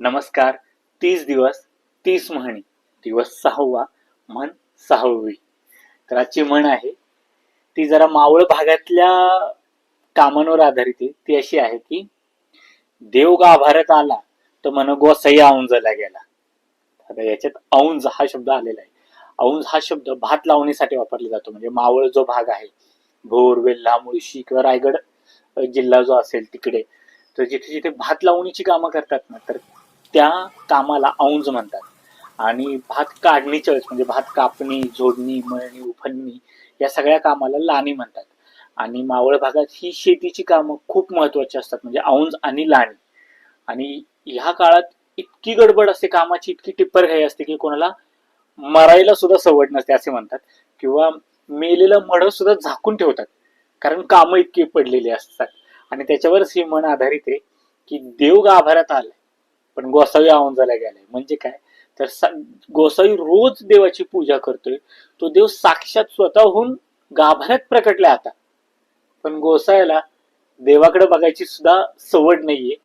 नमस्कार. तीस दिवस तीस म्हणी. दिवस सहावा म्हण सहावी. तर आजची म्हण आहे ती जरा मावळ भागातल्या कामांवर आधारित आहे. ती अशी आहे की देव गाभारत आला तर मन गोसाई औंजला गेला. आता याच्यात औंज हा शब्द आलेला आहे. औंज हा शब्द भात लावणीसाठी वापरला जातो. म्हणजे मावळ जो भाग आहे भोर वेल्हा मुळशी किंवा रायगड जिल्हा जो असेल तिकडे तर जिथे जिथे भात लावणीची कामं करतात ना तर त्या कामाला औंज म्हणतात. आणि भात काढणीच्या वेळेस म्हणजे भात कापणी झोडणी मळणी उफणणी या सगळ्या कामाला लाणी म्हणतात. आणि मावळ भागात ही शेतीची कामं खूप महत्वाची असतात म्हणजे औंज आणि लाणी. आणि ह्या काळात इतकी गडबड असते कामाची इतकी टिप्पर घाई असते की कोणाला मरायला सुद्धा सवड नसते असे म्हणतात. किंवा मेलेलं मड सुद्धा झाकून ठेवतात कारण कामं इतकी पडलेली असतात. आणि त्याच्यावरच ही म्हण आधारित आहे की देव गाभाऱ्यात आलाय. पण गोसावी आवाजाला गेलाय. म्हणजे काय? तर गोसावी रोज देवाची पूजा करतोय. तो देव साक्षात स्वतःहून गाभाऱ्यात प्रकटलाय आता. पण गोसाव्याला देवाकडे बघायची सुद्धा सवड नाहीये.